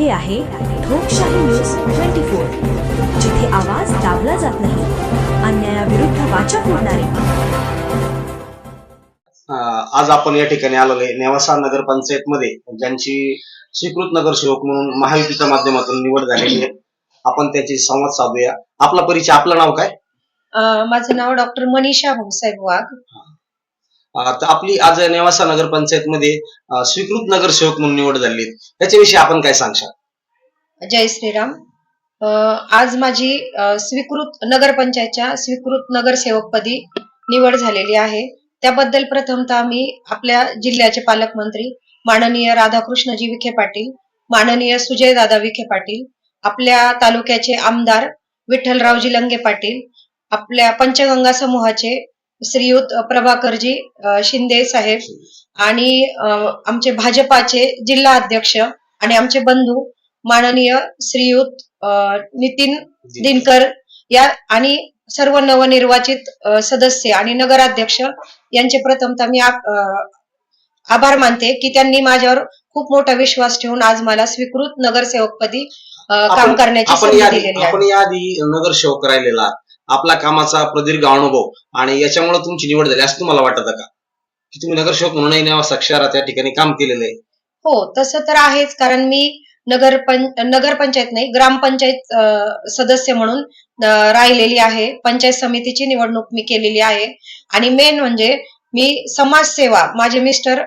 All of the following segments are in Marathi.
हे आहे ठोकशाही न्यूज ट्वेंटी फोर जिथे आवाज दाबला जात नाही अन्यायाविरुद्ध वाचा फोडणारे. अं, आज आपण या ठिकाणी आलेलो आहे. नेवासा नगरपंचायत मध्ये ज्यांची स्वीकृत नगरसेवक म्हणून महायुतीच्या माध्यमातून निवड झालेली आहे. आपण त्याची संवाद साधूया. आपला परिचय आपलं नाव काय? अं, माझं नाव डॉक्टर मनीषा भाऊसाहेब वाघ. तर आपली आज नेवासा नगरपंचायत मध्ये स्वीकृत नगरसेवक म्हणून निवड झाली. त्याच्याविषयी आपण काय सांगशाल? जय श्रीराम. आज माझी स्वीकृत नगरपंचायतच्या स्वीकृत नगरसेवकपदी निवड झालेली आहे. त्याबद्दल प्रथमतः मी आपल्या जिल्ह्याचे पालकमंत्री माननीय राधाकृष्णजी विखे पाटील माननीय सुजयदादा विखे पाटील आपल्या तालुक्याचे आमदार विठ्ठलरावजी लंगे पाटील आपल्या पंचगंगा समूहाचे श्रीयुत प्रभाकरजी शिंदे साहेब आणि आमचे भाजपाचे जिल्हा अध्यक्ष आणि आमचे बंधू माननीय श्रीयुत नितीन दिनकर या आणि सर्व नवनिर्वाचित सदस्य आणि नगराध्यक्ष यांचे प्रथमतः मी आभार मानते की त्यांनी माझ्यावर खूप मोठा विश्वास ठेवून आज मला स्वीकृत नगरसेवकपदी काम आपण करण्याची आपण संधी दिलेली आपण आहे याआधी नगरसेवक राहिलेला. आपला कामाचा प्रदीर्घ अनुभव आणि याच्यामुळे तुमची निवड झाली असं तुम्हाला वाटतं का? की तुम्ही नगरसेवक म्हणूनही नेवासा शहरात या ठिकाणी काम केलेलं आहे? हो तसं तर आहेच. कारण मी नगर नगरपंचायत नाही ग्रामपंचायत सदस्य म्हणून राहिलेली आहे. पंचायत समितीची निवडणूक मी केलेली आहे. आणि मेन म्हणजे मी समाजसेवा माझे मिस्टर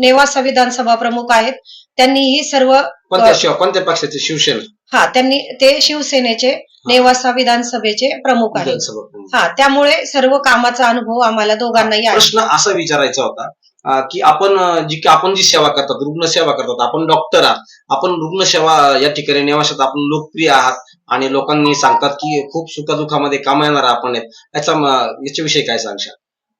नेवासा विधानसभा प्रमुख आहेत. त्यांनी ही सर्व कोणत्या पक्षाचे शिवसेना? हा त्यांनी ते शिवसेनेचे नेवासा विधानसभेचे प्रमुख आहेत. विधानसभा प्रमुख. हा त्यामुळे सर्व कामाचा अनुभव आम्हाला दोघांनाही आहे. प्रश्न असा विचारायचा होता अं, की आपण अं, जी आपण जी सेवा करतात रुग्णसेवा करतात आपण डॉक्टर आहात आपण रुग्णसेवा या ठिकाणी नेवाशात आपण लोकप्रिय आहात आणि लोकांनी सांगतात की खूप सुखदुःखामध्ये कामा येणार आपण आहेत. याचा म- याच्याविषयी काय सांगशाल?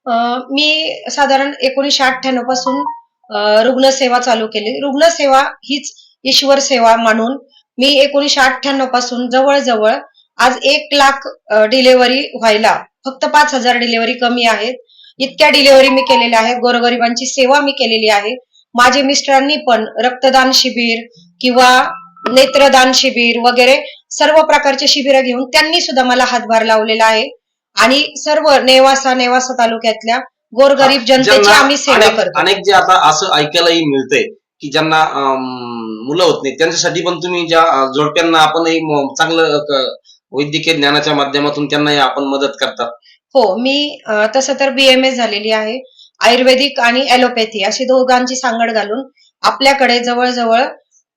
अं, मी साधारण एकोणीशे अठ्ठ्याण्णवपासून अं, रुग्णसेवा चालू केली. रुग्णसेवा हीच ईश्वर सेवा मानून मी एकोणीशे अठ्ठ्याण्णवपासून जवळजवळ आज एक लाख डिलेव्हरी व्हायला. फक्त पाच हजार डिलेव्हरी कमी आहेत. इतक्या डिलेव्हरी मी केलेल्या आहेत. गोरगरिबांची सेवा मी केलेली आहे. माझे मिस्टरांनी पण रक्तदान शिबिर किंवा नेत्रदान शिबिर वगैरे सर्व प्रकारचे शिबिर घेऊन त्यांनी सुद्धा मला हातभार लावलेला आहे. आणि सर्व नेवासा नेवासा तालुक्यातल्या गोरगरीब जनतेची आम्ही सेवा करतो. अनेक जे आता असं ऐकायलाही मिळतंय की ज्यांना मुलं होत नाही त्यांच्यासाठी पण तुम्ही ज्या जोडप्यांना आपणही म- चांगलं वैद्यकीय ज्ञानाच्या माध्यमातून त्यांनाही आपण मदत करतात. हो मी अं, तसं तर बीएमएस झालेली आहे. आयुर्वेदिक आणि ॲलोपॅथी अशी दोघांची सांगड घालून आपल्याकडे जवळजवळ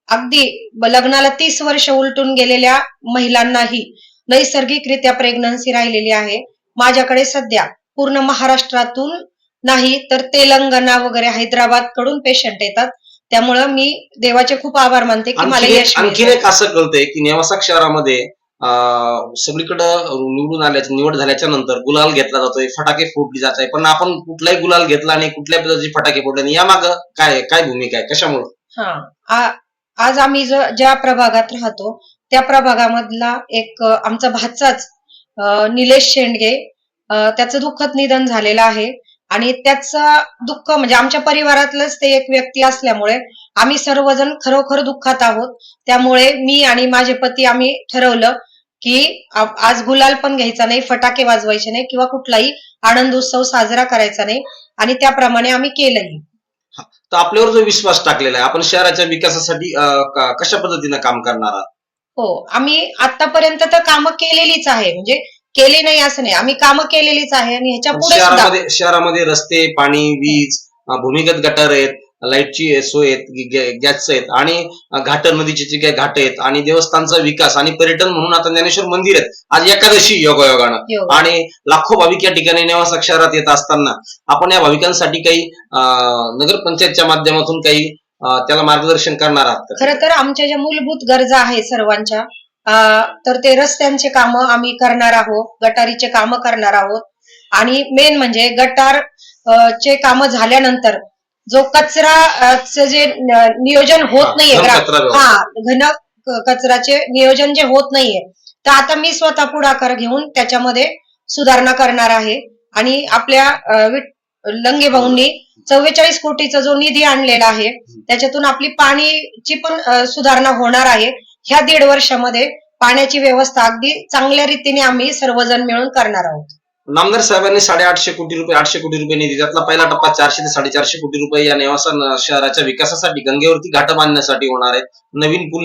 अगदी ब- लग्नाला तीस वर्ष उलटून गेलेल्या महिलांनाही नैसर्गिकरित्या प्रेग्नन्सी राहिलेली आहे. माझ्याकडे सध्या पूर्ण महाराष्ट्रातून नाही तर तेलंगणा वगैरे हैदराबादकडून पेशंट येतात. त्यामुळं मी देवाचे खूप आभार मानते की मला आणखीन यश आणखीन मिळतंय. एक असं कळतंय की नेवासा शहरामध्ये सगळीकडं निवडून आल्याच्या निवड झाल्याच्यानंतर गुलाल घेतला जातोय फटाके फोडली जात आहे पण आपण कुठलाही गुलाल घेतला आणि कुठल्या पद्धतीचे फटाके फोडले नाही यामाग काय काय भूमिका आहे? कशामुळे? हा. आज आम्ही ज्या प्रभागात राहतो त्या प्रभागामधला एक आमचा भाचाच निलेश शेंडगे त्याचं दुःखद निधन झालेलं आहे. आणि त्याचं दुःख म्हणजे आमच्या परिवारातलंच ते एक व्यक्ती असल्यामुळे आम्ही सर्वजण खरोखर दुःखात आहोत. त्यामुळे मी आणि माझे पती आम्ही ठरवलं की आज गुलाल पण घ्यायचा नाही फटाके वाजवायचे नाही किंवा कुठलाही आनंद उत्सव साजरा करायचा नाही आणि त्याप्रमाणे आम्ही केलंही. तर आपल्यावर जो विश्वास टाकलेला आहे आपण शहराच्या विकासासाठी कशा पद्धतीनं काम करणार आहात? हो आम्ही आतापर्यंत तर कामं केलेलीच आहे म्हणजे केली नाही असं नाही. आम्ही कामं केलेलीच आहे आणि ह्याच्या पुढे शहरामध्ये रस्ते पाणी वीज भूमिगत गटार आहेत. लाईटची सोय आहेत गॅस आहेत आणि अं, घाट नदीचे जे काही घाट आहेत आणि देवस्थानचा विकास आणि पर्यटन म्हणून आता ज्ञानेश्वर मंदिर आहेत आज एकादशी योगायोगानं योग. आणि लाखो भाविक या ठिकाणी नेवासा शहरात येत असताना आपण या भाविकांसाठी काही नगरपंचायतच्या माध्यमातून काही त्याला मार्गदर्शन करणार आहात? खरं तर आमच्या ज्या मूलभूत गरजा आहेत सर्वांच्या तर ते रस्त्यांचे कामं आम्ही करणार आहोत गटारीचे कामं करणार आहोत आणि मेन म्हणजे गटार चे कामं झाल्यानंतर जो कचरा जे नियोजन होत नाहीये. हा घन क- कचऱ्याचे नियोजन जे होत नाहीये तर आता मी स्वतः पुढाकार घेऊन त्याच्यामध्ये सुधारणा करणार आहे. आणि आपल्या लंगे भाऊंनी चव्वेचाळीस कोटीचा जो निधी आणलेला आहे त्याच्यातून आपली पाणीची पण सुधारणा होणार आहे. ह्या दीड वर्षामध्ये पाण्याची व्यवस्था अगदी चांगल्या रीतीने आम्ही सर्वजण मिळून करणार आहोत. नामदार साहेबांनी साडेआठशे कोटी रुपये आठशे कोटी रुपये निधी त्यातला पहिला टप्पा चारशे ते साडेचारशे कोटी रुपये या नेवासा शहराच्या विकासासाठी गंगेवरती घाट बांधण्यासाठी होणार आहे. नवीन पूल